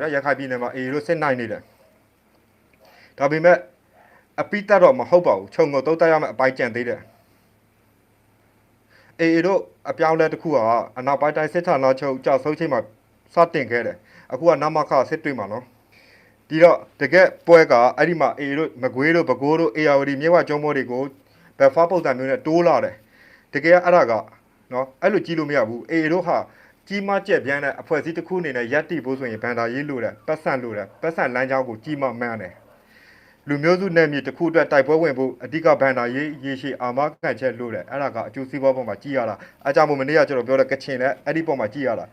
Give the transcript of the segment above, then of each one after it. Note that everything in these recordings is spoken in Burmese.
ဗျာရခိုင်ပြည်နယ်မှာအေတို့စစ်နိုင်နေတယ်ဒါပေမဲ့အပိတက်တော့မဟုတ်ပါဘူးခြုံငုံတုတ်တက်ရမယ့်အပိုင်းကြံသေးတယ်အေတို့အပြောင်းလဲတစ်ခုကအနောက်ပိုင်းတိုင်းစစ်ဌာနချုပ်ကြောက်ဆုံးချိန်မှာစတင်ခဲ့တယ်အခုကနမခစစ်တွေမှာနော်ဒီတော့တကယ်ပွဲကအဲ့ဒီမှာအေတို့မကွေးတို့ပဲခူးတို့အေယာဝတီမြစ်ဝကျုံးမိုးတွေကိုဘက်ဖားပုံစံမျိုးနဲ့တိုးလာတယ်တကယ်အဲ့ဒါကနော်အဲ့လိုကြည့်လို့မရဘူးအေတို့ဟာ ကြီးမားကျက်ပြန်းတဲ့အဖွဲ့အစည်းတစ်ခုအနေနဲ့ရပ်တည်ဖို့ဆိုရင်ဗန်ဒါရေးလို့တယ်ပတ်စံလို့တယ်ပတ်စံလမ်းကြောင်းကိုကြီးမားမှန်းတယ်လူမျိုးစုနယ်မြေတစ်ခုအတွက်တိုက်ပွဲဝင်ဖို့အဓိကဗန်ဒါရေးရေရှည်အာမခံချက်လို့တယ်အဲ့ဒါကအကျိုးစီးပွားပေါ်မှာကြည်ရတာအကြောင်းမို့မနေ့ကကျွန်တော်ပြောတဲ့ကချင်လည်းအဲ့ဒီပေါ်မှာကြည်ရတာ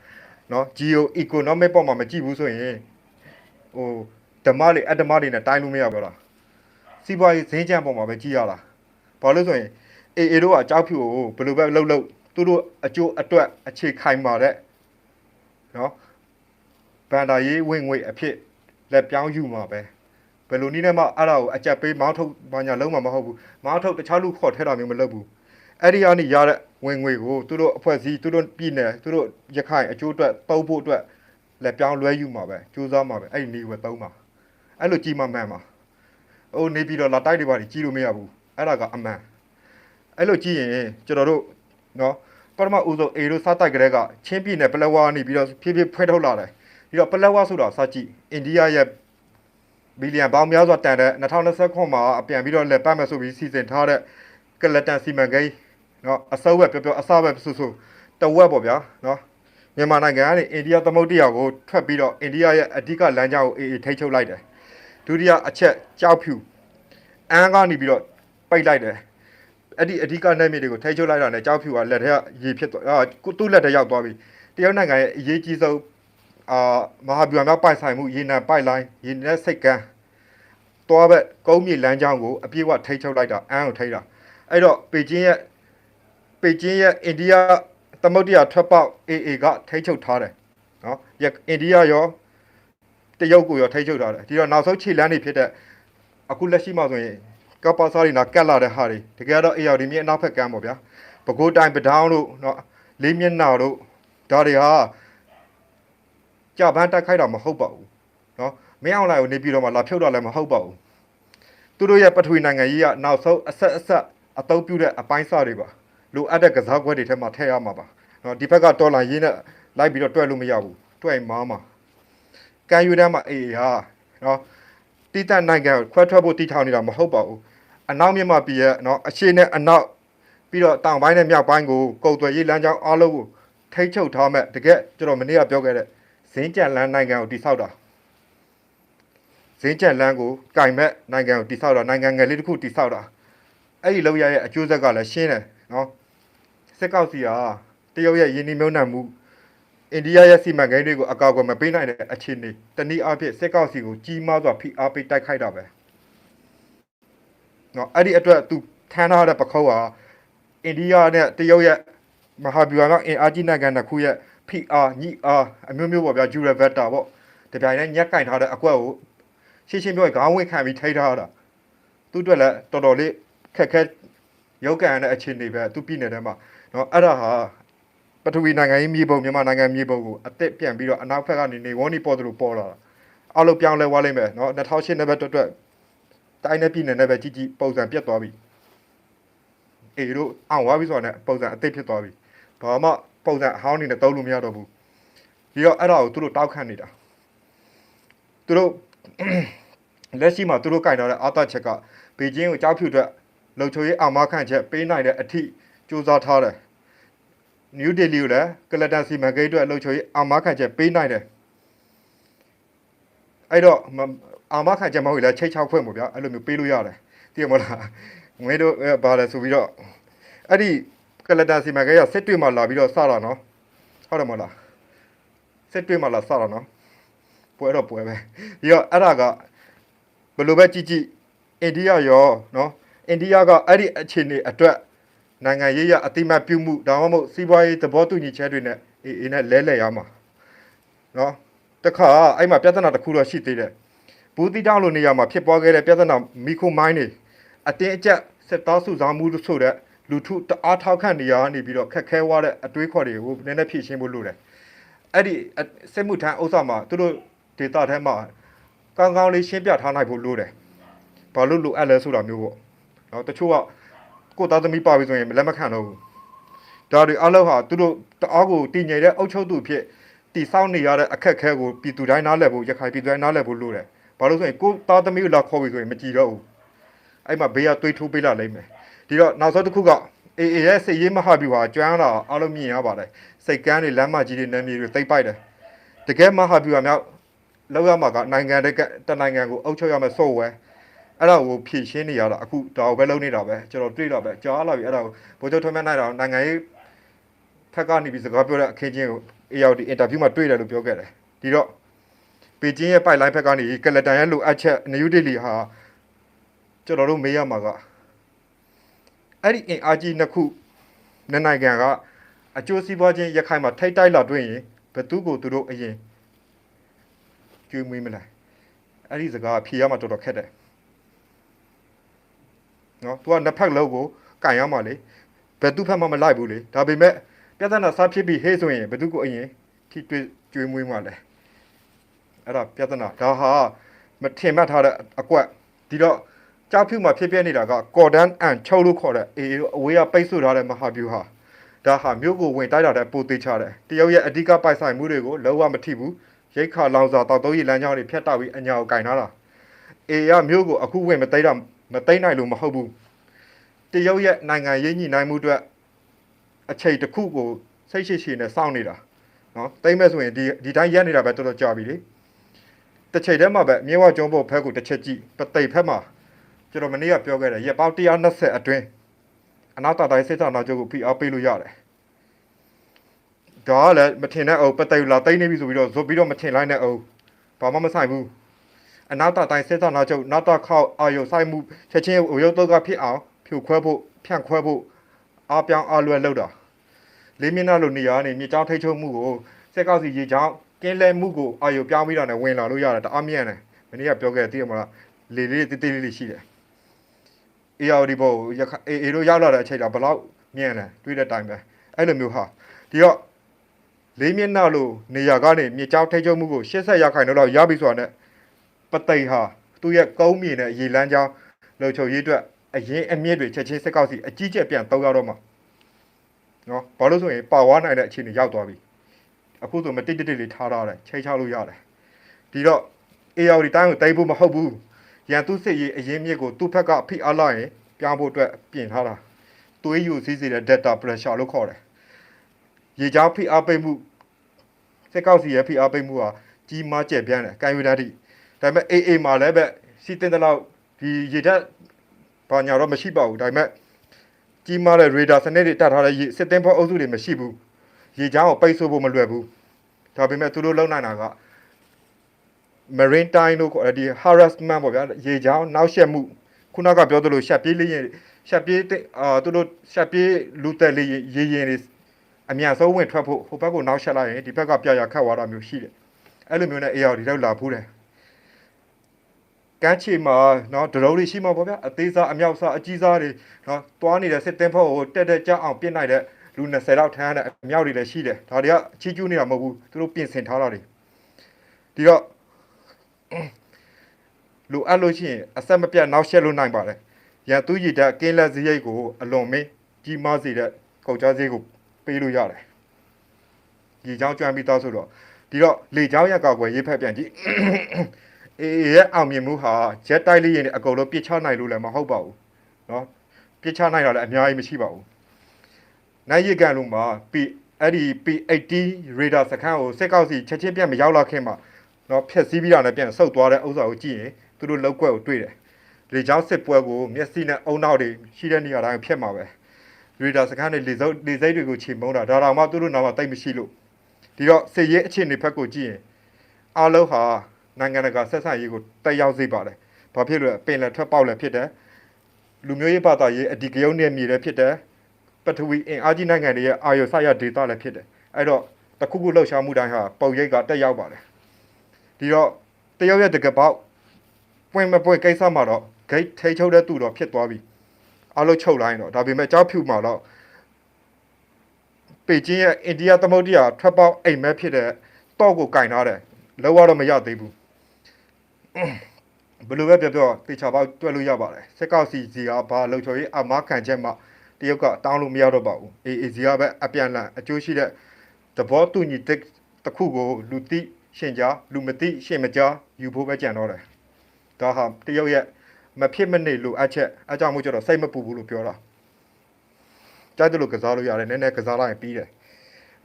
နော် geo economic ပေါ်မှာမကြည့်ဘူးဆိုရင်ဟိုဓမ္မတွေအတ္တမတွေနဲ့တိုင်းလို့မရဘူးလားစီးပွားရေးဈေးကြံပေါ်မှာပဲကြည်ရတာဘာလို့ဆိုရင်အေအေတို့ကအကြောက်ဖြူကိုဘယ်လိုပဲလှုပ်လှုပ်သူတို့အကျိုးအတွက်အခြေခိုင်မာတဲ့ နော်ဗန်ဒါရေးဝင်ငွေအဖြစ်လက်ပြောင်းယူမှာပဲဘယ်လိုနည်းနဲ့မှအဲ့ဒါကိုအကြက်ပေးမောင်းထုတ်ဘာညာလုံးမှာမဟုတ်ဘူးမောင်းထုတ်တခြားလူခေါ်ထဲတာမျိုးမလုပ်ဘူးအဲ့ဒီကနေရတဲ့ဝင်ငွေကိုသူတို့အဖွဲ့အစည်းသူတို့ပြည်နယ်သူတို့ရခိုင်အကျိုးအတွက်တုံးဖို့အတွက်လက်ပြောင်းလွဲယူမှာပဲစူးစမ်းမှာပဲအဲ့ဒီနေဝယ်သုံးမှာအဲ့လိုကြီးမှမှန်မှာဟိုနေပြီးတော့လာတိုက်တွေပါကြီးလို့မရဘူးအဲ့ဒါကအမှန်အဲ့လိုကြီးရင်ကျွန်တော်တို့နော် ပထမဦးဆုံးအေရိုစတိုက်ကြတဲ့ကချင်းပြည်နယ်ပလက်ဝါနေပြီးတော့ဖြည်းဖြည်းဖွဲ့ထုတ်လာတယ်ပြီးတော့ပလက်ဝါဆိုတာစကြည့်အိန္ဒိယရဲ့ဘီလီယံပေါင်းများစွာတန်တဲ့2029မှာအပြန်ပြီးတော့လက်ပတ်မယ်ဆိုပြီးစီစဉ်ထားတဲ့ကလတန်စီမံကိန်းနော်အစောပဲပြောပြောအစပဲဆိုဆိုတဝက်ပေါ့ဗျာနော်မြန်မာနိုင်ငံကနေအိန္ဒိယသမုဒ္ဒရာကိုထွက်ပြီးတော့အိန္ဒိယရဲ့အဓိကလမ်းကြောင်းကိုအေအေထိချုပ်လိုက်တယ်ဒုတိယအချက်ကြောက်ဖြူအန်းကနေပြီးတော့ပိတ်လိုက်တယ် အဲ့ဒီအဓိကနယ်မြေတွေကိုထိချုပ်လိုက်တာနဲ့ကြောက်ဖြူကလက်ထက်ရေဖြစ်သွားအာကိုသူ့လက်ထက်ရောက်သွားပြီတရုတ်နိုင်ငံရဲ့အရေးကြီးဆုံးအာမဟာဗျူဟာမြောက်ပိုက်ဆိုင်မှုရေနံပိုက်လိုင်းရေနံစိတ်ကမ်းတွားဘက်ကုန်းမြေလမ်းကြောင်းကိုအပြည့်အဝထိချုပ်လိုက်တာအန်းကိုထိတာအဲ့တော့ပေကျင်းရဲ့ပေကျင်းရဲ့အိန္ဒိယသမုဒ္ဒရာထွက်ပေါက် AA ကထိချုပ်ထားတယ်နော်ရအိန္ဒိယရောတရုတ်ကိုရောထိချုပ်ထားတယ်ဒီတော့နောက်ဆုံးခြေလမ်းတွေဖြစ်တဲ့အခုလက်ရှိမှာဆိုရင် ကပ္ပစားတွေနာကတ်လာတဲ့ဟာတွေတကယ်တော့အေယော်ဒီမြေအနောက်ဘက်ကမ်းပေါ့ဗျာပဲခူးတိုင်းပဒေါင်းတို့เนาะလေးမျက်နှာတို့ဒါတွေဟာကြပန်းတက်ခိုက်တာမဟုတ်ပါဘူးเนาะမင်းအောင်လိုက်ကိုနေပြီးတော့မှလာဖြုတ်တော့လည်းမဟုတ်ပါဘူးသူတို့ရဲ့ပထဝီနိုင်ငံကြီးကနောက်ဆုံးအဆက်အဆက်အတုံးပြုတဲ့အပိုင်းစားတွေပါလိုအပ်တဲ့ကစားကွက်တွေထဲမှာထည့်ရမှာပါเนาะဒီဘက်ကတော်လာရင်းနဲ့လိုက်ပြီးတော့တွဲလို့မရဘူးတွဲရင်မားမှာကန်ယူတန်းမှာအေးဟာเนาะ တိတက်နိုင်ငံကိုခွဲထွက်ဖို့တည်ထောင်နေတာမဟုတ်ပါဘူးအနောက်မြန်မာပြည်ရဲ့နော်အရှေ့နဲ့အနောက်ပြီးတော့တောင်ပိုင်းနဲ့မြောက်ပိုင်းကိုကုန်သွယ်ရေးလမ်းကြောင်းအားလုံးကိုထိတ်ချုပ်ထားမဲ့တကယ်ကျွန်တော်မနေ့ကပြောခဲ့တဲ့ဇင်းကြံလန်းနိုင်ငံကိုတိဆောက်တာဇင်းကြံလန်းကိုကင်မဲ့နိုင်ငံကိုတိဆောက်တာနိုင်ငံငယ်လေးတစ်ခုတိဆောက်တာအဲ့ဒီလောက်ရရဲ့အကျိုးဆက်ကလည်းရှင်းတယ်နော်စစ်ကောက်စီကတရုတ်ရဲ့ယင်းနှိမ့်နှံမှု အိန္ဒိယရဲ့စီမံကိန်းတွေကိုအကောက်အကွယ်မပေးနိုင်တဲ့အခြေအနေတနည်းအားဖြင့်စစ်ကောက်စီကိုကြီးမားစွာဖိအားပေးတိုက်ခိုက်တာပဲ။နော်အဲ့ဒီအတွက်သူထမ်းထားတဲ့ပခုံးဟာအိန္ဒိယနဲ့တရုတ်ရဲ့မဟာဗျူဟာကအင်အားကြီးနိုင်ငံတစ်ခုရဲ့ဖိအားညှိအားအမျိုးမျိုးပေါ့ဗျာဂျူရဗက်တာပေါ့။ဒီပိုင်းနဲ့ညက်ကင်ထားတဲ့အကွက်ကိုရှင်းရှင်းပြောရင်ခေါင်းဝင့်ခံပြီးထိထားတာ။သူ့အတွက်လည်းတော်တော်လေးခက်ခဲရုပ်ကံတဲ့အခြေအနေပဲသူပြည်နယ်ထဲမှာနော်အဲ့ဒါဟာ ပထဝီနိုင်ငံကြီးမြေပုံမြန်မာနိုင်ငံမြေပုံကိုအသက်ပြန်ပြီးတော့အနောက်ဘက်ကနေနေဝန်းနေပေါ်သလိုပေါ်လာတာအလုပ်ပြောင်းလဲသွားလိမ့်မယ်နော်2008နဲ့ပဲတွတ်တွတ်တိုင်းနဲ့ပြည်နယ်နဲ့ပဲကြီးကြီးပုံစံပြတ်သွားပြီအေတို့အောင်သွားပြီဆိုတော့ပုံစံအသက်ဖြစ်သွားပြီဘာမှပုံစံအဟောင်းနေနဲ့တုံးလို့မရတော့ဘူးပြီးတော့အဲ့ဒါကိုသူတို့တောက်ခန့်နေတာသူတို့လက်ရှိမှာသူတို့ကင်ထားတဲ့အာသချက်ကဘေကျင်းကိုကြောက်ဖြူအတွက်လုံချိုရေးအာမခံချက်ပေးနိုင်တဲ့အထိစူးစမ်းထားတယ် နယူးဒေလီကိုလည်းကလတန်စီမံကိန်းအတွက်အလုပ်ချိုရေးအာမခံချက်ပေးနိုင်တယ်အဲ့တော့မအာမခံချက်မဟုတ်ရင်လည်းချိတ်ချောက်ဖွင့်ပေါ့ဗျာအဲ့လိုမျိုးပေးလို့ရတယ်သိရမလားငွေတို့အဲဘာလဲဆိုပြီးတော့အဲ့ဒီကလတန်စီမံကိန်းကစစ်တွေမှာလာပြီးတော့စတာနော်ဟုတ်တယ်မဟုတ်လားစစ်တွေမှာလာစတာနော်ပွဲတော့ပွဲပဲပြီးတော့အဲ့ဒါကဘယ်လိုပဲကြည့်ကြည့်အိန္ဒိယရောနော်အိန္ဒိယကအဲ့ဒီအခြေအနေအတွက် နိုင်ငံရေးရအတိမတ်ပြုမှုဒါမှမဟုတ်စီးပွားရေးသဘောတူညီချက်တွေနဲ့အေးအေးနဲ့လဲလှယ်ရမှာနော်တခါအဲ့မှာပြဿနာတစ်ခုတော့ရှိသေးတယ်ဘူးတိတောင်းလိုနေရာမှာဖြစ်ပွားခဲ့တဲ့ပြဿနာမီခိုမိုင်းတွေအတင်းအကျပ်စစ်သားစုဆောင်မှုလို့ဆိုတဲ့လူထုတအားထောက်ခံနေရကနေပြီးတော့ခက်ခဲသွားတဲ့အတွေးခေါ်တွေကိုနည်းနည်းဖြည့်ရှင်းဖို့လိုတယ်အဲ့ဒီစစ်မှုထမ်းဥစ္စာမှာသူတို့ဒေတာထဲမှာကောင်းကောင်းလေးရှင်းပြထားနိုင်ဖို့လိုတယ်ဘာလို့လိုအပ်လဲဆိုတာမျိုးပေါ့နော်တချို့က ကိုယ်သားသမီးပါပြီဆိုရင်လက်မခံတော့ဘူးဒါတွေအလောက်ဟာသူတို့တအားကိုတည်ငြိမ်တဲ့အုပ်ချုပ်သူဖြစ်တည်ဆောက်နေရတဲ့အခက်အခဲကိုပြည်သူတိုင်းနားလည်ဖို့ရခိုင်ပြည်သူတိုင်းနားလည်ဖို့လိုတယ်ဘာလို့ဆိုရင်ကိုယ်သားသမီးကိုလာခေါ်ပြီဆိုရင်မကြည်တော့ဘူးအဲ့မှာဘေးကတွေးထိုးပေးလာလိမ့်မယ်ဒီတော့နောက်ဆုံးတစ်ခုကအေအေရဲ့စိတ်ရေးမဟာဗျူဟာကျွမ်းလာအားလုံးမြင်ရပါတယ်စိတ်ကန်းတွေလမ်းမကြီးတွေနာမည်တွေသိပ်ပိုက်တယ်တကယ်မဟာဗျူဟာမြောက်လောက်ရမှာကနိုင်ငံတကတနိုင်ငံကိုအုပ်ချုပ်ရမယ်စိုးဝဲ အဲ့ဒါကိုဖြည့်ရှင်းနေရတာအခုဒါကိုပဲလုပ်နေတာပဲကျွန်တော်တွေ့တော့ပဲကြားလာပြီအဲ့ဒါကိုဘိုးချုပ်ထွန်းမြတ်နိုင်တာနိုင်ငံရေးထက်ကနေပြီးစကားပြောတဲ့အခင်းချင်းကို AOD အင်တာဗျူးမှာတွေ့တယ်လို့ပြောခဲ့တယ်ဒီတော့ပေကျင်းရဲ့ပိုက်လိုင်းဖက်ကနေကလတန်ရဲ့လိုအပ်ချက်နယူးဒေလီဟာကျွန်တော်တို့မေးရမှာကအဲ့ဒီအင်အားကြီးနှစ်ခုနှစ်နိုင်ငံကအကျိုးစီးပွားချင်းရခိုင်မှာထိတ်တိုက်လာတွေ့ရင်ဘယ်သူကိုသူတို့အရင်ကျွေးမွေးမလဲအဲ့ဒီစကားဖြေရမှာတော်တော်ခက်တယ် နော်သူကနှစ်ဖက်လုံးကိုကင်ရမှာလေဘယ်သူဖက်မှမလိုက်ဘူးလေဒါပေမဲ့ပြဿနာစားဖြစ်ပြီးဟေးဆိုရင်ဘယ်သူကိုအရင်ထိတွေ့ကျွေးမွေးမှာလဲအဲ့ဒါပြဿနာဒါဟာမထင်မှတ်ထားတဲ့အကွက်ဒီတော့ကြောက်ဖြူမှာဖြစ်ပြနေတာကကော်ဒန်အန်ချုပ်လို့ခေါ်တဲ့အေအေအဝေးကပိတ်ဆို့ထားတဲ့မဟာဗျူဟာဒါဟာမြို့ကိုဝင်တိုက်လာတဲ့ပိုသေးချတယ်တရုတ်ရဲ့အဓိကပိုက်ဆိုင်မှုတွေကိုလုံးဝမထိဘူးရိတ်ခါလောင်စာတောက်သုံးရည်လမ်းကြောင်းတွေဖျက်တောက်ပြီးအညာကိုကင်ထားတာအေရမြို့ကိုအခုဝင်မသိတာ မသိနိုင်လို့မဟုတ်ဘူးတရုတ်ရဲ့နိုင်ငံရေးညှိနှိုင်းမှုအတွက်အချိန်တစ်ခုကိုစိတ်ရှိရှိနဲ့စောင့်နေတာနော်သိမ့်မဲ့ဆိုရင်ဒီဒီတိုင်းရက်နေတာပဲတော်တော်ကြာပြီလေတစ်ချိန်တည်းမှာပဲမြေဝကျုံးဖို့ဖက်ကိုတစ်ချက်ကြည့်ပသိပ်ဖက်မှာကျွန်တော်မနေ့ကပြောခဲ့တယ်ရက်ပေါင်း120အတွင်းအနာတာတိုင်းစစ်တာနောက်ကျုပ်ကိုဖိအားပေးလို့ရတယ်ဒါကလည်းမထင်တဲ့အောင်ပသိပ်လာသိမ့်နေပြီဆိုပြီးတော့ဇွတ်ပြီးတော့မထင်လိုက်တဲ့အောင်ဘာမှမဆိုင်ဘူး အနာတာတိုင်းစစ်တာနောက်ကျုပ်နာတာခောက်အာယုဆိုင်မှုချက်ချင်းဝရုပ်တော့ကဖြစ်အောင်ဖြိုခွဲဖို့ဖြန့်ခွဲဖို့အားပြောင်းအားလွယ်လုပ်တာလေးမျက်နှာလိုနေရာနေမြေကြောင်းထိတ်ချုံမှုကိုစက်ကောက်စီရေချောင်းကင်းလဲမှုကိုအာယုပြောင်းပြီးတော့လည်းဝင်လာလို့ရတယ်တအားမြန့်တယ်မနေ့ကပြောခဲ့တဲ့သိရမလားလေလေးတေးသေးလေးလေးရှိတယ် ARD ဘောရခအေအေတို့ရောက်လာတဲ့အချိန်တော့ဘလောက်မြင်လဲတွေးတဲ့တိုင်ပဲအဲ့လိုမျိုးဟာဒီတော့လေးမျက်နှာလိုနေရာကနေမြေကြောင်းထိတ်ချုံမှုကို80ရာခိုင်နှုန်းလောက်ရပြီဆိုတာနဲ့ ပသိမ်ဟာသူ့ရဲ့ကုန်းမြေနဲ့ရေလန်းချောင်းလုံချုံရေးအတွက်အရင်အမြင့်တွေချက်ချင်းစက်ကောက်စီအကြီးကျယ်ပြန်တောက်ရတော့မှာနော်ဘာလို့ဆိုရင်ပါဝါနိုင်တဲ့အခြေအနေရောက်သွားပြီအခုဆိုမတိတ်တိတ်လေးထားထားတယ်ချိန်ချလို့ရတယ်ဒီတော့ ARD တိုင်းကိုတိုက်ဖို့မဟုတ်ဘူးရန်သူစစ်ရေးအရင်မြစ်ကိုသူ့ဘက်ကဖိအားလိုက်ရင်ပြောင်းဖို့အတွက်ပြင်ထားတာသွေးယူစည်းစေတဲ့ data pressure လို့ခေါ်တယ်ရေချောင်းဖိအားပေးမှုစက်ကောက်စီရဲ့ဖိအားပေးမှုဟာကြီးမားကျယ်ပြန့်တယ်ကန်ယူနာတိ ဒါပေမဲ့ AA မှာလည်းပဲစီတင်တဲ့လောက်ဒီရေတက်ဘာညာတော့မရှိပါဘူးဒါပေမဲ့ကြီးမားတဲ့ radar စနစ်တွေတတ်ထားတဲ့ရေစစ်တင်ဖို့အုပ်စုတွေမရှိဘူးရေချောင်းကိုပိတ်ဆို့ဖို့မလွယ်ဘူးဒါပေမဲ့သူတို့လုံနိုင်တာက marine time လို့ခေါ်တဲ့ဒီ harassment ပေါ့ဗျာရေချောင်းနောက်ဆက်မှုခုနကပြောသလိုရှက်ပြေးလေးရင်ရှက်ပြေးတဲ့အာသူတို့ရှက်ပြေးလူတက်လေးရေရင်တွေအမြန်ဆုံးဝင်ထွက်ဖို့ဟိုဘက်ကိုနောက်ဆက်လိုက်ရင်ဒီဘက်ကပြရခတ်သွားတာမျိုးရှိတယ်အဲ့လိုမျိုးနဲ့ AR ဒီတော့လာဖူးတယ် ကမ်းခြေမှာနော်ဒရုန်းတွေရှိမှာပေါ့ဗျာအသေးစားအမြောက်စားအကြီးစားတွေနော်တွားနေတဲ့စစ်တင်းဖောက်ကိုတက်တက်ကြအောင်ပြစ်နိုင်တဲ့လူ20လောက်ထမ်းရတဲ့အမြောက်တွေလည်းရှိတယ်ဒါတွေကအချီးကျူးနေတာမဟုတ်ဘူးသူတို့ပြင်ဆင်ထားတာတွေဒီတော့လိုအပ်လို့ရှိရင်အဆက်မပြတ်နောက်ဆက်လို့နိုင်ပါတယ်ရန်သူရည်တက်ကင်းလက်စရိတ်ကိုအလွန်မင်းကြီးမားစေတဲ့ကုန်ကြမ်းစရိတ်ကိုပေးလို့ရတယ်ဒီကြောင်းကြွမ်းပြီးသားဆိုတော့ဒီတော့လေကြောင်းရကောက်ွယ်ရေးဖက်ပြန်ကြည့် အေးရဲ့အောင်မြင်မှုဟာဂျက်တိုက်လေးရင်အကုန်လုံးပြစ်ချနိုင်လို့လည်းမဟုတ်ပါဘူး။နော်ပြစ်ချနိုင်တာလည်းအများကြီးမရှိပါဘူး။နိုင်ရကန်လုံးမှာပီအဲ့ဒီ P80 radar စခန်းကိုစစ်ကောက်စီချက်ချင်းပြန်မရောက်လာခင်မှာနော်ဖြက်စီးပြီးတာနဲ့ပြန်ဆုတ်သွားတဲ့ဥစ္စာကိုကြည့်ရင်သူတို့လောက်ကွက်ကိုတွေ့တယ်။လေချောင်းစစ်ပွဲကိုမျက်စိနဲ့အုံနောက်တွေရှိတဲ့နေရာတိုင်းဖြတ်မှာပဲ။ရေဒါစခန်းတွေလေစုပ်လေစိတ်တွေကိုချိန်မုံတာဒါတောင်မှသူတို့နာမှာတိတ်မရှိလို့ဒီတော့စစ်ရေးအခြေအနေဖက်ကိုကြည့်ရင်အားလုံးဟာ နိုင်ငံတကာဆက်ဆံရေးကိုတက်ရောက်စေပါတယ်။ဘာဖြစ်လို့လဲပင်လယ်ထွက်ပေါက်လည်းဖြစ်တယ်။လူမျိုးရေးဘာသာရေးအဒီကရုံနဲ့မြေလည်းဖြစ်တယ်။ပထဝီအင်အားကြီးနိုင်ငံတွေရဲ့အာရုံစိုက်ရဒေတာလည်းဖြစ်တယ်။အဲ့တော့တခုခုလှုပ်ရှားမှုတိုင်းဟာပုံရိပ်ကတက်ရောက်ပါတယ်။ဒီတော့တယောက်ရဲ့တကပေါက်ပွင့်မပွင့်ကိစ္စမှာတော့ဂိတ်ထိချုပ်တဲ့သူတော့ဖြစ်သွားပြီအလုံးချုပ်လိုက်တော့ဒါပေမဲ့ကြောက်ဖြူမှာတော့ပေကျင်းရဲ့အိန္ဒိယသမုဒ္ဒရာထွက်ပေါက်အိမ်မက်ဖြစ်တဲ့တော့ကိုကင်ထားတယ်လောက်ရတော့မရသေးဘူး ဘယ်လိုပဲပြောပြောတေချာပေါက်တွက်လို့ရပါတယ်စက်ကောက်စီစီကဘာလုံချော်ရေးအမားခံချက်မှတရုတ်ကတောင်းလို့မရတော့ပါဘူးအေးအေးစီကပဲအပြန်လန်အကျိုးရှိတဲ့သဘောတူညီတဲ့တစ်ခုကိုလူသိရှင်ကြားလူမသိရှင်မကြားယူဖို့ပဲကြံတော့တယ်ဒါဟာတရုတ်ရဲ့မဖြစ်မနေလို့အချက်အကြောင်းမို့ကျတော့စိတ်မပူဘူးလို့ပြောတာကြိုက်တယ်လို့ကစားလို့ရတယ်နည်းနည်းကစားလိုက်ရင်ပြီးတယ်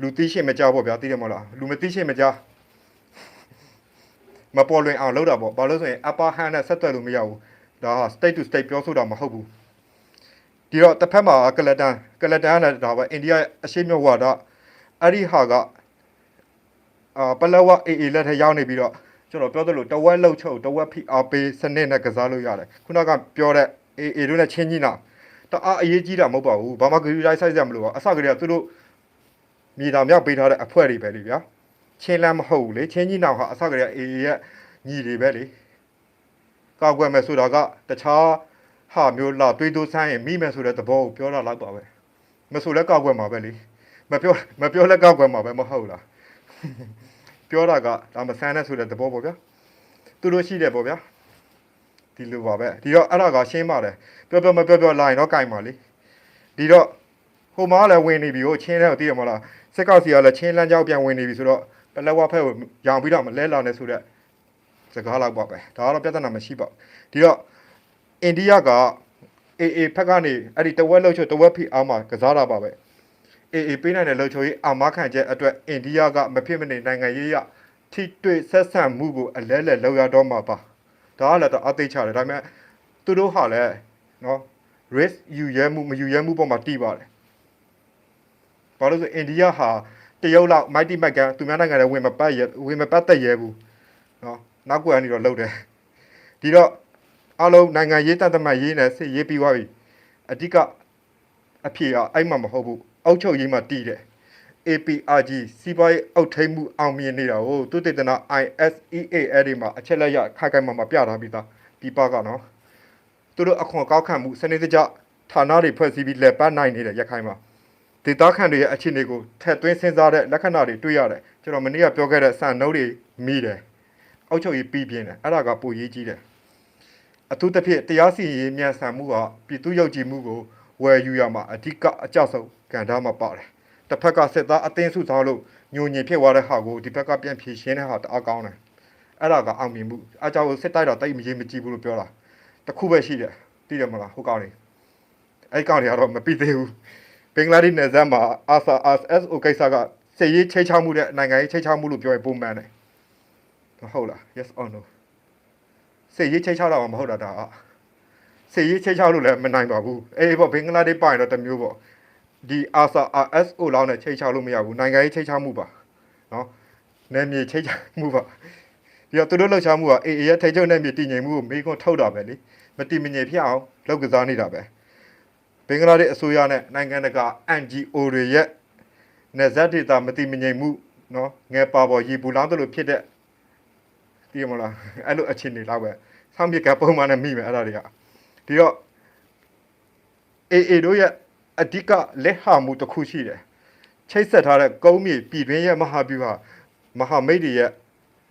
လူသိရှင်မကြားပေါ့ဗျာသိတယ်မဟုတ်လားလူမသိရှင်မကြား မပေါ်လွင်အောင်လုပ်တာပေါ့ဘာလို့ဆိုရင် upper hand နဲ့ဆက်သွယ်လို့မရဘူးဒါဟာ state to state ပြောဆိုတာမဟုတ်ဘူးဒီတော့တစ်ဖက်မှာကလတန်ကလတန်ကလည်းဒါပဲအိန္ဒိယအရှိမြောက်ဝါဒအဲ့ဒီဟာကအာပလဝအေအေလက်ထက်ရောက်နေပြီးတော့ကျွန်တော်ပြောသလိုတဝက်လှုပ်ချုပ်တဝက်ဖိအားပေးစနစ်နဲ့ကစားလို့ရတယ်ခုနကပြောတဲ့အေအေတို့နဲ့ချင်းကြီးနာတအားအရေးကြီးတာမဟုတ်ပါဘူးဘာမှဂရီတိုင်းဆိုင်စရာမလိုပါအစကတည်းကသူတို့မြေတာမြောက်ပေးထားတဲ့အဖွဲ့တွေပဲလေဗျာ ချင်းလမ်းမဟုတ်ဘူးလေချင်းကြီးနောင်ဟာအစကတည်းကအေးရဲ့ညီတွေပဲလေကောက်ွယ်မယ်ဆိုတာကတခြားဟာမျိုးလာတွေးတိုးဆိုင်ရင်မိမယ်ဆိုတဲ့သဘောကိုပြောတာလောက်ပါပဲမဆိုလဲကောက်ွယ်မှာပဲလေမပြောမပြောလဲကောက်ွယ်မှာပဲမဟုတ်လားပြောတာကဒါမဆန်းတဲ့ဆိုတဲ့သဘောပေါ့ဗျာသူတို့ရှိတယ်ပေါ့ဗျာဒီလိုပါပဲဒီတော့အဲ့ဒါကရှင်းပါတယ်ပြောပြောမပြောပြောလာရင်တော့ကြိုင်ပါလေဒီတော့ဟိုမှာလည်းဝင်နေပြီဟိုချင်းတဲ့ကိုသိရမလားစက်ကောက်စီကလည်းချင်းလမ်းကြောင်းပြန်ဝင်နေပြီဆိုတော့ ပလက်ဝဖက်ကိုရောင်ပြီးတော့မလဲလောင်နေဆိုတဲ့စကားလောက်ပါပဲဒါကတော့ပြဿနာမရှိပါဘူးဒီတော့အိန္ဒိယကအေအေဖက်ကနေအဲ့ဒီတဝက်လှုပ်ချုပ်တဝက်ဖိအားမှာကစားတာပါပဲအေအေပေးနိုင်တဲ့လှုပ်ချုပ်ရေးအာမခံချက်အတွက်အိန္ဒိယကမဖြစ်မနေနိုင်ငံရေးရထိတွေ့ဆက်ဆံမှုကိုအလဲလဲလောက်ရတော့မှာပါဒါကလည်းတော့အသေးချတယ်ဒါပေမဲ့သူတို့ဟာလည်းနော် risk ယူရဲမှုမယူရဲမှုပေါ်မှာတီးပါတယ်ဘာလို့လဲဆိုအိန္ဒိယဟာ တရုတ်လောက်မိုက်တီမက်ကန်သူများနိုင်ငံတွေဝင်မပတ်ရဝင်မပတ်သက်ရဲဘူးနော်နောက်ကွယ်ကနေတော့လှုပ်တယ်ဒီတော့အားလုံးနိုင်ငံရေးတန်တမတ်ရေးနဲ့စစ်ရေးပြီးွားပြီအဓိကအဖြစ်အအဲ့မှာမဟုတ်ဘူးအောက်ချုပ်ရေးမှာတည်တယ် APRG စီးပွားရေးအောက်ထိပ်မှုအောင်မြင်နေတာဟိုသူတေသနာ ISEA အဲ့ဒီမှာအချက်လက်ရခိုင်ခိုင်မာမာပြထားပြီးသားပြပကနော်သူတို့အခွန်ကောက်ခံမှုစနစ်တကျဌာနတွေဖွဲ့စည်းပြီးလက်ပတ်နိုင်နေတယ်ရခိုင်မှာ ဒေတာခန်တွေရဲ့အခြေအနေကိုထက်သွင်းစဉ်းစားတဲ့လက္ခဏာတွေတွေ့ရတယ်ကျွန်တော်မနေ့ကပြောခဲ့တဲ့စံနှုတ်တွေမိတယ်အောက်ချုပ်ရေးပြီးပြင်းတယ်အဲ့ဒါကပိုရေးကြီးတယ်အထူးသဖြင့်တရားစီရင်ရေးမြန်ဆန်မှုကပြည်သူ့ယုံကြည်မှုကိုဝယ်ယူရမှာအဓိကအကြောက်ဆုံးကဏ္ဍမှာပါတယ်တစ်ဖက်ကစစ်သားအသင်းစုဆောင်လို့ညိုညင်ဖြစ်သွားတဲ့ဟာကိုဒီဘက်ကပြန်ဖြေရှင်းတဲ့ဟာတအားကောင်းတယ်အဲ့ဒါကအောင်မြင်မှုအကြောက်စစ်တိုက်တော့တိတ်မရေးမကြည့်ဘူးလို့ပြောတာတစ်ခုပဲရှိတယ်သိတယ်မလားဟုတ်ကောင်းနေအဲ့ကောင်းတွေကတော့မပြီးသေးဘူး ဘင်္ဂလားဒေ့ရှ်နယ်စပ်မှာအာဆာ RSO ကိစ္စကစစ်ရေးချိတ်ချမှုတဲ့နိုင်ငံရေးချိတ်ချမှုလို့ပြောရင်ပုံမှန်တယ်မဟုတ်လား yes or no စစ်ရေးချိတ်ချတာမှမဟုတ်တာဒါကစစ်ရေးချိတ်ချလို့လည်းမနိုင်ပါဘူးအေးပေါ့ဘင်္ဂလားဒေ့ရှ်ပိုင်တော့တစ်မျိုးပေါ့ဒီအာဆာ RSO လောက်နဲ့ချိတ်ချလို့မရဘူးနိုင်ငံရေးချိတ်ချမှုပါနော်နယ်မြေချိတ်ချမှုပါဒီတော့သူတို့လှုပ်ရှားမှုကအေအေရဲ့ထိတ်ချုပ်နယ်မြေတည်ငြိမ်မှုကိုမေးခွန်းထုတ်တာပဲလေမတည်မငြိမ်ဖြစ်အောင်လောက်ကစားနေတာပဲ ဘင်္ဂလားဒေ့ရှ်အစိုးရနဲ့နိုင်ငံတကာ NGO တွေရဲ့နေဇက်ဒေတာမတိမငိမ်မှုနော်ငယ်ပါပေါ်ရေပူလောင်းတယ်လို့ဖြစ်တဲ့တည်မလားအဲ့လိုအခြေအနေလောက်ပဲဆောင်းပြကပုံမှန်နဲ့မိမယ်အဲ့ဒါတွေကဒီတော့ AA တို့ရဲ့အဓိကလက်ဟာမှုတစ်ခုရှိတယ်ချိတ်ဆက်ထားတဲ့ကုန်းမြေပြည်တွင်းရဲ့မဟာဗျူဟာမဟာမိတ်တွေရဲ့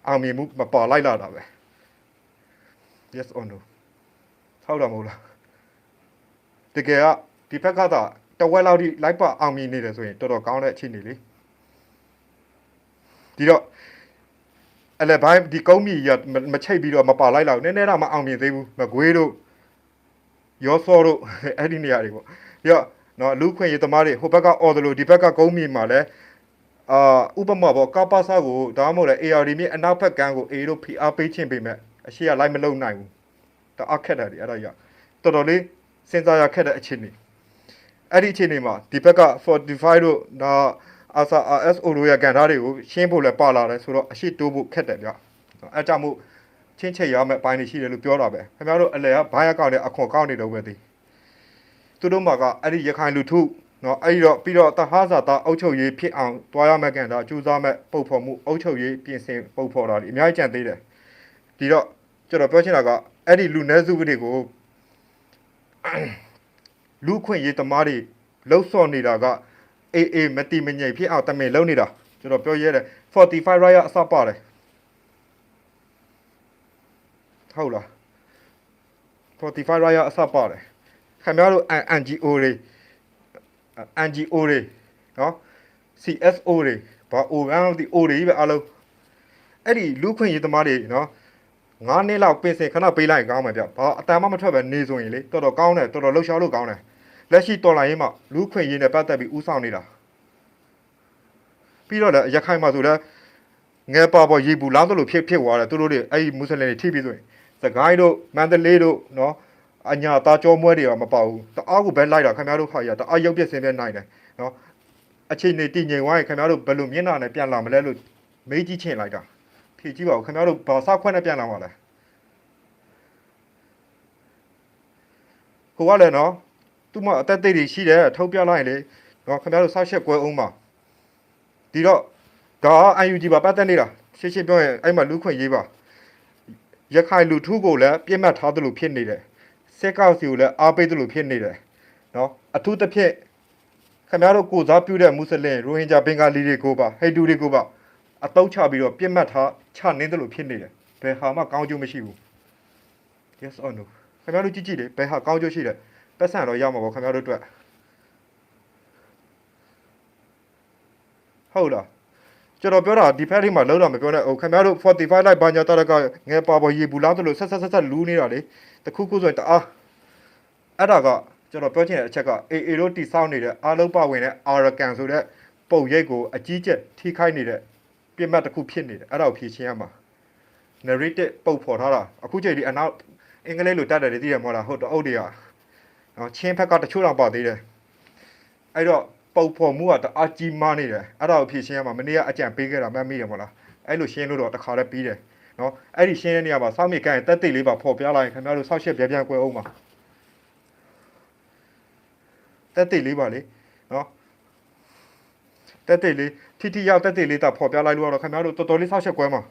အောင်မြင်မှုမပါလိုက်လာတာပဲ yes or no ထောက်တာမဟုတ်လားတကယ်က ဒီဘက်ကသာတဝက်လောက်ထိလိုက်ပါအောင်မြင်နေတယ်ဆိုရင်တော်တော်ကောင်းတဲ့အခြေအနေလေဒီတော့အဲ့လေဘိုင်းဒီကုန်းမီရမချိတ်ပြီးတော့မပါလိုက်လောက်နည်းနည်းတော့မအောင်မြင်သေးဘူးမကွေးတို့ရောစောတို့အဲ့ဒီနေရာတွေပေါ့ပြီးတော့နော်လူခွင့်ရေးသမားတွေဟိုဘက်ကအော်တယ်လို့ဒီဘက်ကကုန်းမီမှာလဲအာဥပမာပေါ့ကပ္ပဆာကိုဒါမှမဟုတ်လေ ARD မြေအနောက်ဘက်ကန်းကို A တို့ PR ပေးချင်းပေးမဲ့အရှိကလိုက်မလုံနိုင်ဘူးတအားခက်တယ်ဒီအဲ့ဒါကြီးကတော်တော်လေးစဉ်းစားရခက်တဲ့အခြေအနေ အဲ့ဒီအခြေအနေမှာဒီဘက်က45တို့ဒါ ASA RSO တို့ရဲ့ကန်ထားတွေကိုရှင်းဖို့လည်းပါလာတယ်ဆိုတော့အရှိတိုးဖို့ခက်တယ်ဗျအဲကြောင့်မို့ချင်းချိတ်ရမယ့်အပိုင်းတွေရှိတယ်လို့ပြောတာပဲခင်ဗျားတို့အလဲကဘာရကောက်တဲ့အခွန်ကောက်နေတော့ပဲသိသူတို့မှာကအဲ့ဒီရခိုင်လူထုနော်အဲ့ဒီတော့ပြီးတော့တဟဇာတာအုပ်ချုပ်ရေးဖြစ်အောင်တွားရမယ့်ကန်တာကြိုးစားမဲ့ပုံဖော်မှုအုပ်ချုပ်ရေးပြင်ဆင်ပုံဖော်တာဒီအများကြီးကြံသေးတယ်ဒီတော့ကျွန်တော်ပြောချင်တာကအဲ့ဒီလူနည်းစုတွေကို လူခွင့်ရေးသမားတွေလှုပ်ဆော်နေတာကအေးအေးမတိမငြိမ်ဖြစ်အောင်တမင်လုပ်နေတာကျွန်တော်ပြောရဲတယ်45 riot အစပါတယ်ဟုတ်လား45 riot အစပါတယ်ခင်ဗျားတို့ NGO တွေ NGO တွေနော် CSO တွေဘာ O ဘန်းလို့ဒီ O တွေကြီးပဲအားလုံးအဲ့ဒီလူခွင့်ရေးသမားတွေနော်ငါးနှစ်လောက်ပင်စင်ခဏပေးလိုက်ရင်ကောင်းမှာဗျဘာအတန်မှမထွက်ပဲနေဆိုရင်လေတော်တော်ကောင်းတယ်တော်တော်လှုပ်ရှားလို့ကောင်းတယ် လက်ရှိတော်လိုင်းရေးမှာလူခွင့်ရေးနဲ့ပတ်သက်ပြီးဥဆောင်နေတာပြီးတော့လည်းရခိုင်မှာဆိုလည်းငယ်ပါပေါ်ရေဘူးလောင်းတို့လိုဖြစ်ဖြစ်သွားတယ်သူတို့တွေအဲ့ဒီမွတ်စလင်တွေထိပြီးဆိုရင်စကိုင်းတို့မန္တလေးတို့နော်အညာသားကြောမွဲတွေကမပေါ့ဘူးတအားကိုပဲလိုက်တာခင်ဗျားတို့ခါရတအားရုပ်ပြက်စင်းပြနိုင်တယ်နော်အချိန်နေတည်ငြိမ်သွားရင်ခင်ဗျားတို့ဘယ်လိုမျက်နှာနဲ့ပြန်လာမလဲလို့မေးကြည့်ချင်လိုက်တာဖြေကြည့်ပါဦးခင်ဗျားတို့ဘာစခွက်နဲ့ပြန်လာမှာလဲဟိုကလည်းနော် သူ့မအသက်သေးတွေရှိတယ်ထုတ်ပြလိုက်ရင်လေနော်ခင်ဗျားတို့ဆောက်ချက်ကွဲအောင်ပါဒီတော့ဒါက UNG ပါပတ်သက်နေတာရှင်းရှင်းပြောရင်အဲ့မှာလူခွင့်ရေးပါရခိုင်လူထုကိုလည်းပြစ်မှတ်ထားသလိုဖြစ်နေတယ်စက်ကောက်စီကိုလည်းအားပေးသလိုဖြစ်နေတယ်နော်အထူးသဖြင့်ခင်ဗျားတို့ကိုစားပြုတဲ့မွတ်စလင်ရိုဟင်ဂျာဘင်္ဂါလီတွေကိုပါဟိတ်တူတွေကိုပါအတုံးချပြီးတော့ပြစ်မှတ်ထားချနေသလိုဖြစ်နေတယ်ဘယ်ဟာမှကောင်းကျိုးမရှိဘူး yes or no ခင်ဗျားတို့ကြည့်ကြည့်လေဘယ်ဟာကောင်းကျိုးရှိတယ် ပတ်စံတော့ရမှာပေါ့ခင်ဗျားတို့အတွက်ဟုတ်လားကျွန်တော်ပြောတာဒီဖက်ထိမှာလောက်တာမပြောနဲ့ဟိုခင်ဗျားတို့45 like ဘာညာတရကငယ်ပါပေါ်ရေဘူးလားဆိုလို့ဆက်ဆက်ဆက်ဆက်လူးနေတာလေတခုခုဆိုရင်တအားအဲ့ဒါကကျွန်တော်ပြောချင်တဲ့အချက်ကအေအေတို့တိစောင်းနေတဲ့အားလုံးပါဝင်တဲ့ Arakan ဆိုတဲ့ပုံရိပ်ကိုအကြီးကျယ်ထိခိုက်နေတဲ့ပြစ်မှတ်တစ်ခုဖြစ်နေတယ်အဲ့ဒါကိုဖြေရှင်းရမှာ narrative ပုတ်ဖော်ထားတာအခုချိန်ဒီအနောက်အင်္ဂလိပ်လိုတတ်တယ်လေသိတယ်မဟုတ်လားဟုတ်တော့အုတ်တွေက နော်ချင်းဖက်ကတချို့တော့ပါသေးတယ်အဲ့တော့ပုတ်ဖော်မှုကတအားကြီးမားနေတယ်အဲ့ဒါကိုဖြေရှင်းရမှာမနေ့ကအကြံပေးခဲ့တာမှတ်မိတယ်မဟုတ်လားအဲ့လိုရှင်းလို့တော့တခါတည်းပြီးတယ်နော်အဲ့ဒီရှင်းတဲ့နေရာမှာစောင့်မြေကန်တက်တိတ်လေးပါဖော်ပြလိုက်ရင်ခင်ဗျားတို့ဆောက်ရှက်ပြပြန်ကွယ်အောင်ပါတက်တိတ်လေးပါလေနော်တက်တိတ်လေးထိထိရောက်တက်တိတ်လေးတာဖော်ပြလိုက်လို့တော့ခင်ဗျားတို့တော်တော်လေးဆောက်ရှက်ကွယ်မှာ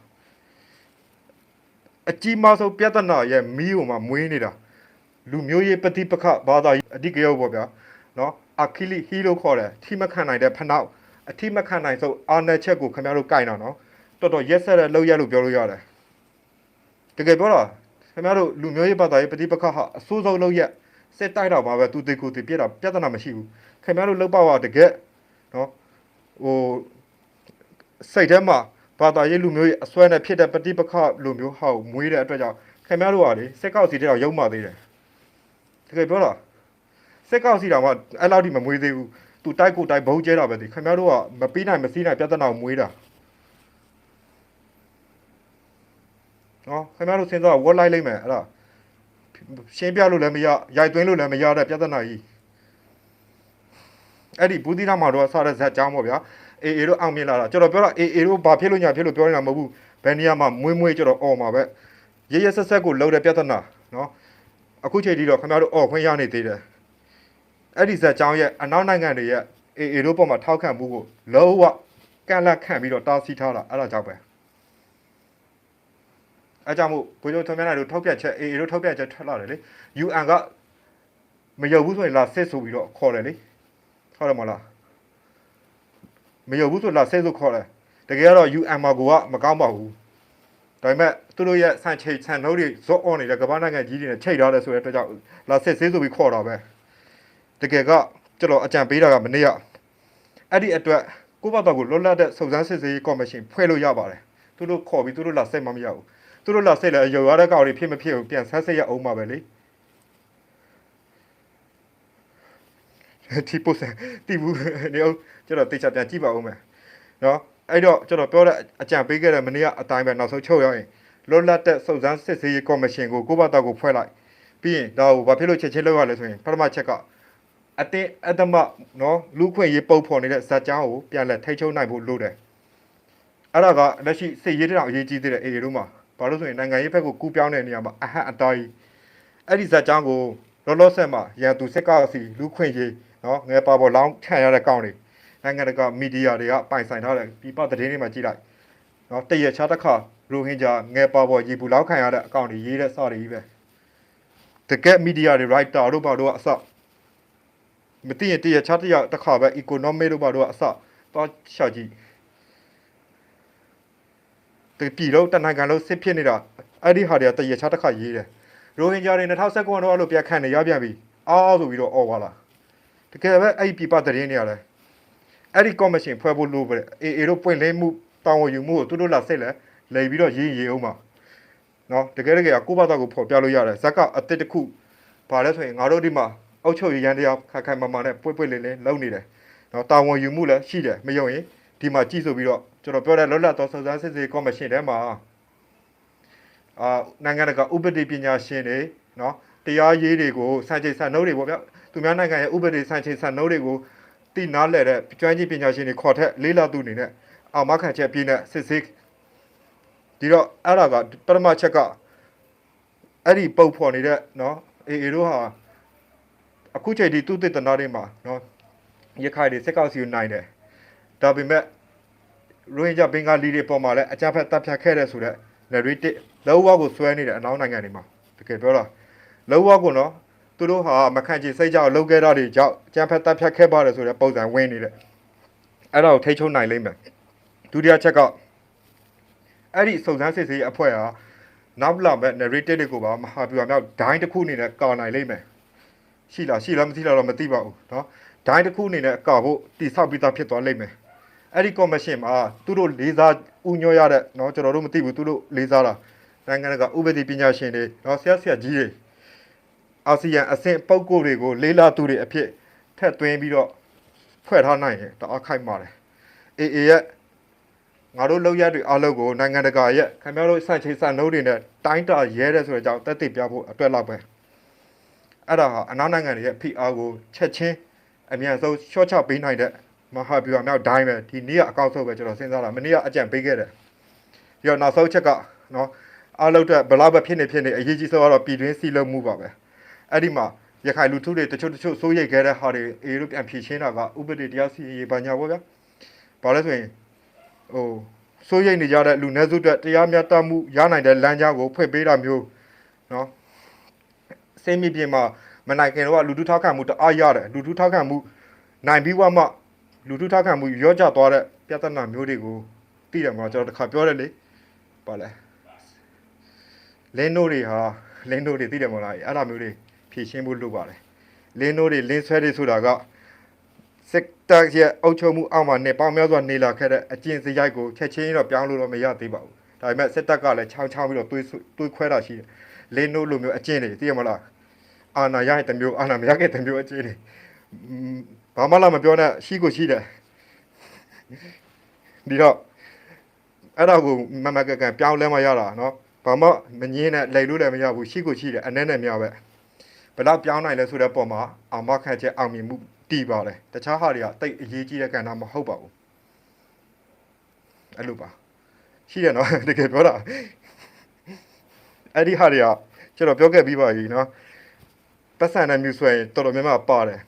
အကြီးမားဆုံးပြဿနာရဲ့မီးကိုမှမွေးနေတာ လူမျိုးရေးပฏิပက္ခဘာသာရေးအဓိကရုပ်ပေါ့ဗျာနော်အခီလီဟီလို့ခေါ်တယ်ထိမခံနိုင်တဲ့ဖနောက်အထိမခံနိုင်ဆုံးအာနယ်ချက်ကိုခင်ဗျားတို့ကြိုက်တာနော်တော်တော်ရက်ဆက်တဲ့လောက်ရက်လို့ပြောလို့ရတယ်တကယ်ပြောတာခင်ဗျားတို့လူမျိုးရေးဘာသာရေးပฏิပက္ခဟာအဆိုးဆုံးလောက်ရက်စစ်တိုက်တော့မှာပဲသူတေကိုတေပြက်တာပြဿနာမရှိဘူးခင်ဗျားတို့လောက်ပါကတကယ်နော်ဟို စိတ်ထဲမှာဘာသာရေးလူမျိုးရေးအစွဲနဲ့ဖြစ်တဲ့ပฏิပက္ခလူမျိုးဟာကိုမွေးတဲ့အတွက်ကြောင့်ခင်ဗျားတို့ကလေစက်ကောက်စီတဲ့တော့ရုံမှသေးတယ် တကယ်ပြောတာစက်ကောက်စီတောင်မှအဲ့လောက်ထိမမွေးသေးဘူးသူတိုက်ကိုတိုက်ဘုံကျဲတာပဲဒီခင်ဗျားတို့ကမပြီးနိုင်မစည်းနိုင်ပြဿနာကိုမွေးတာနော်ခင်ဗျားတို့စဉ်းစားဝတ်လိုက်လိမ့်မယ်အဲ့ဒါရှင်းပြလို့လည်းမရရိုက်သွင်းလို့လည်းမရတဲ့ပြဿနာကြီးအဲ့ဒီဘူးတိနာမှာတော့ဆရဇက်ကြောင်းပေါ့ဗျာအေအေတို့အောင်မြင်လာတာကျွန်တော်ပြောတာအေအေတို့ဘာဖြစ်လို့ညာဖြစ်လို့ပြောနေတာမဟုတ်ဘူးဘယ်နေရာမှာမွေးမွေးကျွန်တော်អော်မှာပဲရရဆက်ဆက်ကိုလှုပ်တဲ့ပြဿနာနော် အခုချိန်ထိတော့ခင်ဗျားတို့អော်ခွင့်ရနေသေးတယ်အဲ့ဒီဇက်ကြောင်းရဲ့အနောက်နိုင်ငံတွေရဲ့အေအေတို့ပေါ်မှာထောက်ခံမှုကိုလုံးဝကန့်လန့်ခံပြီးတော့တားဆီးထားတာအဲ့ဒါကြောင့်ပဲအဲကြောင့်မို့ဘုရားထွန်းမြတ်နိုင်တို့ထောက်ပြချက်အေအေတို့ထောက်ပြချက်ထွက်လာတယ်လေ UN ကမယုံဘူးဆိုရင်လာစစ်ဆိုပြီးတော့ခေါ်တယ်လေဟုတ်တယ်မလားမယုံဘူးဆိုလာဆဲဆိုခေါ်တယ်တကယ်ကတော့ UN မှာကိုကမကောင်းပါဘူး ဒါပေမဲ့သူတို့ရဲ့ဆန်ချိတ်ဆန်နှုတ်တွေဇော့အော်နေတဲ့ကမ္ဘာနိုင်ငံကြီးတွေနဲ့ချိတ်ထားတယ်ဆိုတဲ့အတွက်ကြောင့်လာဆဲဆေးဆိုပြီးခေါ်တာပဲတကယ်ကကျွန်တော်အကြံပေးတာကမနေ့ကအဲ့ဒီအတွက်ကိုယ့်ဘာသာကိုလွတ်လပ်တဲ့စုံစမ်းစစ်ဆေးရေးကော်မရှင်ဖွဲ့လို့ရပါတယ်သူတို့ခေါ်ပြီးသူတို့လာဆက်မမရဘူးသူတို့လာဆက်လဲရုံရတဲ့ကောင်တွေဖြစ်မဖြစ်ဘူးပြန်ဆက်ဆက်ရအောင်ပါပဲလေဒီပိုစတီဘူးနေအောင်ကျွန်တော်တေချာပြန်ကြည့်ပါဦးမယ်နော် အဲ့တော့ကျွန်တော်ပြောတဲ့အကြံပေးခဲ့တဲ့မနေ့ကအတိုင်းပဲနောက်ဆုံးချုပ်ရောက်ရင်လွတ်လပ်တဲ့စုံစမ်းစစ်ဆေးရေးကော်မရှင်ကိုကိုယ့်ဘာသာကိုဖွဲ့လိုက်ပြီးရင်ဒါကိုဘာဖြစ်လို့ချက်ချင်းလုပ်ရလဲဆိုရင်ပထမချက်ကအတင်းအတမနော်လူခွင့်ရေးပုံဖော်နေတဲ့ဇာတ်ကြောင်းကိုပြန်လက်ထိချုံနိုင်ဖို့လိုတယ်အဲ့ဒါကလက်ရှိစစ်ရေးတောင်အရေးကြီးသေးတဲ့အေရီတို့မှာဘာလို့ဆိုရင်နိုင်ငံရေးဘက်ကိုကူးပြောင်းတဲ့နေရာမှာအဟန့်အတားကြီးအဲ့ဒီဇာတ်ကြောင်းကိုလောလောဆယ်မှာရန်သူစစ်ကောက်စီလူခွင့်ရေးနော်ငယ်ပါပေါ်လောင်းခံရတဲ့ကောင်းတွေ နိုင်ငံတကာမီဒီယာတွေကပိုင်ဆိုင်ထားတဲ့ပြပသတင်းတွေမှာကြည့်လိုက်နော်တရချားတစ်ခါရိုဟင်ဂျာငယ်ပါပေါ်ရေပူလောက်ခံရတဲ့အကောင့်တွေရေးတဲ့စတွေကြီးပဲတကယ်မီဒီယာတွေ writer တို့ဘာတို့ကအစမသိရင်တရချားတစ်ယောက်တစ်ခါပဲ economic တို့ဘာတို့ကအစတော့ရှာကြည့်တပြည်တော့တနိုင်ငံလုံးစစ်ဖြစ်နေတာအဲ့ဒီဟာတွေကတရချတစ်ခါရေးတယ်ရိုဟင်ဂျာတွေ2019တော့အဲ့လိုပြတ်ခန့်နေရပြန်ပြီအော်ဆိုပြီးတော့អော်သွားလာတကယ်ပဲအဲ့ဒီပြပသတင်းတွေရတယ် အဲ့ဒီကော်မရှင်ဖွဲ့ဖို့လိုပဲအေအေတို့ပွင့်လင်းမှုတောင်းဝယူမှုကိုသူတို့လာစိတ်လဲလိန်ပြီးတော့ရေးရေးအောင်ပါနော်တကယ်တကယ်ကကိုယ့်ဘာသာကိုဖော်ပြလို့ရတယ်ဇက်ကအစ်စ်တစ်ခုဘာလဲဆိုရင်ငါတို့ဒီမှာအုတ်ချုပ်ရရန်တရားခိုင်ခိုင်မာမာနဲ့ပွင့်ပွင့်လင်းလင်းလုပ်နေတယ်နော်တာဝန်ယူမှုလည်းရှိတယ်မယုံရင်ဒီမှာကြည့်ဆိုပြီးတော့ကျွန်တော်ပြောတဲ့လွတ်လပ်သောစုံစမ်းစစ်ဆေးကော်မရှင်ထဲမှာအာနိုင်ငံတကာဥပဒေပညာရှင်တွေနော်တရားရေးတွေကိုစံချိန်စံနှုန်းတွေပေါ့ဗျသူများနိုင်ငံရဲ့ဥပဒေစံချိန်စံနှုန်းတွေကို သိနားလည်တဲ့ကျွမ်းကျင်ပညာရှင်တွေခေါ်ထက်လေးလာသူအနေနဲ့အာမခံချက်ပြည့်နဲ့စစ်ဆေးဒီတော့အဲ့ဒါကပထမချက်ကအဲ့ဒီပုံဖော်နေတဲ့နော်အေအေတို့ဟာအခုချိန်ဒီသူတည်တနာတွေမှာနော်ရခိုင်တွေစက်ကောက်စီကိုနိုင်တယ်ဒါပေမဲ့ရိုဟင်ဂျာဘင်္ဂါလီတွေပေါ်မှာလည်းအကြမ်းဖက်တပ်ဖြတ်ခဲ့တဲ့ဆိုတော့ narrative လောဝကိုဆွဲနေတဲ့အနောက်နိုင်ငံတွေမှာတကယ်ပြောတာလောဝကိုနော် သူတို့ဟာမခန့်ချေစိတ်ကြောက်လောက်ခဲ့တာတွေကြောင့်အကြမ်းဖက်တပ်ဖြတ်ခဲ့ပါတယ်ဆိုတဲ့ပုံစံဝင်နေတယ်အဲ့ဒါကိုထိချုံနိုင်လိမ့်မယ်ဒုတိယချက်ကအဲ့ဒီစုံစမ်းစစ်ဆေးရေးအဖွဲ့ဟာနောက်လာမဲ့ narrative တွေကိုပါမဟာဗျူဟာမြောက်ဒိုင်းတစ်ခုအနေနဲ့ကာနိုင်လိမ့်မယ်ရှိလားရှိလားမသိလားတော့မသိပါဘူးเนาะဒိုင်းတစ်ခုအနေနဲ့ကာဖို့တိဆောက်ပြီးသားဖြစ်သွားလိမ့်မယ်အဲ့ဒီကော်မရှင်မှာသူတို့လေးစားဥညွှရတဲ့เนาะကျွန်တော်တို့မသိဘူးသူတို့လေးစားတာနိုင်ငံကဥပဒေပညာရှင်တွေเนาะဆရာဆရာကြီးတွေ အာဆီယံအဆင့်ပုံကိုယ်တွေကိုလေးလာသူတွေအဖြစ်ထက်သွင်းပြီးတော့ဖွဲ့ထားနိုင်ရင်တအားခိုက်ပါတယ်အေအေရဲ့ငါတို့လောက်ရတွေအားလုံးကိုနိုင်ငံတကာရဲ့ခင်ဗျားတို့စံချိန်စံနှုန်းတွေနဲ့တိုင်းတာရဲတဲ့ဆိုတဲ့အကြောင်းတက်တည်ပြဖို့အတွက်လောက်ပဲအဲ့ဒါဟာအနောက်နိုင်ငံတွေရဲ့ PR ကိုချက်ချင်းအမြန်ဆုံးရှော့ချပေးနိုင်တဲ့မဟာဗျူဟာမြောက်ဒိုင်းပဲဒီနေ့ကအကောက်ဆုံးပဲကျွန်တော်စဉ်းစားတာမနေ့ကအကြံပေးခဲ့တယ်ပြီးတော့နောက်ဆုံးချက်ကနော်အားလုံးအတွက်ဘလောက်ပဲဖြစ်နေဖြစ်နေအရေးကြီးဆုံးကတော့ပြည်တွင်းစီလုံးမှုပါပဲ အဲ့ဒီမှာရခိုင်လူထုတွေတချို့တချို့စိုးရိမ်ခဲ့တဲ့ဟာတွေအေရုပြန်ဖြေရှင်းတာကဥပဒေတရားစီရင်ပါညာပေါ့ဗျာဘာလဲဆိုရင်ဟိုစိုးရိမ်နေကြတဲ့လူနည်းစုအတွက်တရားမျှတမှုရနိုင်တဲ့လမ်းကြောင်းကိုဖွင့်ပေးတာမျိုးနော်စိတ်မိပြင်မှာမနိုင်ခင်တော့လူထုထောက်ခံမှုတအားရတယ်လူထုထောက်ခံမှုနိုင်ပြီးမှလူထုထောက်ခံမှုရော့ကျသွားတဲ့ပြဿနာမျိုးတွေကိုသိတယ်မလားကျွန်တော်တခါပြောတယ်လေဘာလဲလင်းတို့တွေဟာလင်းတို့တွေသိတယ်မလားအဲ့ဒါမျိုးတွေ ရှင်းဖို့လုပ်ပါတယ်လင်းတို့တွေလင်းဆွဲတွေဆိုတာကစစ်တပ်ရဲ့အုပ်ချုပ်မှုအောက်မှာနေပေါင်းများစွာနေလာခဲ့တဲ့အကျင့်စရိုက်ကိုချက်ချင်းတော့ပြောင်းလို့တော့မရသေးပါဘူး။ဒါပေမဲ့စစ်တပ်ကလည်းချောင်းချောင်းပြီးတော့တွေးတွေးခွဲတာရှိတယ်။လင်းနိုးလိုမျိုးအကျင့်တွေသိရမလား။အာနာရရဲ့တမျိုးအာနာမရရဲ့တမျိုးအကျင့်တွေ။ဘာမှလာမပြောနဲ့ရှိကိုရှိတယ်။ဒီတော့အဲ့ဒါကိုမမကကန်ပြောင်းလဲမရတာနော်။ဘာမှမငင်းနဲ့လိန်လို့လည်းမရဘူးရှိကိုရှိတယ်အနေနဲ့များပဲ။ ဘယ်တော့ပြောင်းနိုင်လဲဆိုတဲ့ပုံမှာအာမခံချက်အောင်မြင်မှုတည်ပါလေတခြားဟာတွေကတိတ်အရေးကြီးတဲ့ကဏ္ဍမဟုတ်ပါဘူးအဲ့လိုပါရှိတယ်နော်တကယ်ပြောတာအဲ့ဒီဟာတွေကကျွန်တော်ပြောခဲ့ပြီးပါပြီနော်ပတ်စံတဲ့မျိုးဆိုရင်တော်တော်များများပါတယ်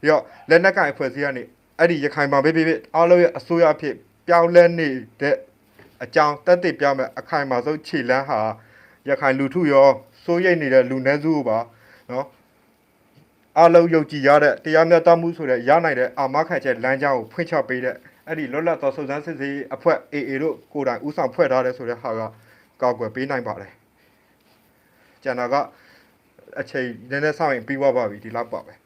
ပြီးတော့လက်နက်ကင်အဖွဲ့အစည်းကနေအဲ့ဒီရခိုင်မှာပေးပေးအားလုံးရဲ့အစိုးရအဖြစ်ပြောင်းလဲနေတဲ့အကြောင်းတက်တည်ပြမဲ့အခိုင်အမာဆုံးခြေလန်းဟာရခိုင်လူထုရောစိုးရိမ်နေတဲ့လူနည်းစုပါ နော်အလုံးယုံကြည်ရတဲ့တရားမျှတမှုဆိုတဲ့ရနိုင်တဲ့အာမခံချက်လမ်းကြောင်းကိုဖွင့်ချပေးတဲ့အဲ့ဒီလွတ်လပ်သောစုံစမ်းစစ်ဆေးရေးအဖွဲ့ AA တို့ကိုယ်တိုင်ဥဆောင်ဖွဲ့ထားတဲ့ဆိုတဲ့ဟာကကောက်ွယ်ပေးနိုင်ပါတယ်။ကျန်တာကအချိန်နည်းနည်းစောင့်ရင်ပြီးသွားပါပြီဒီလောက်ပါပဲ။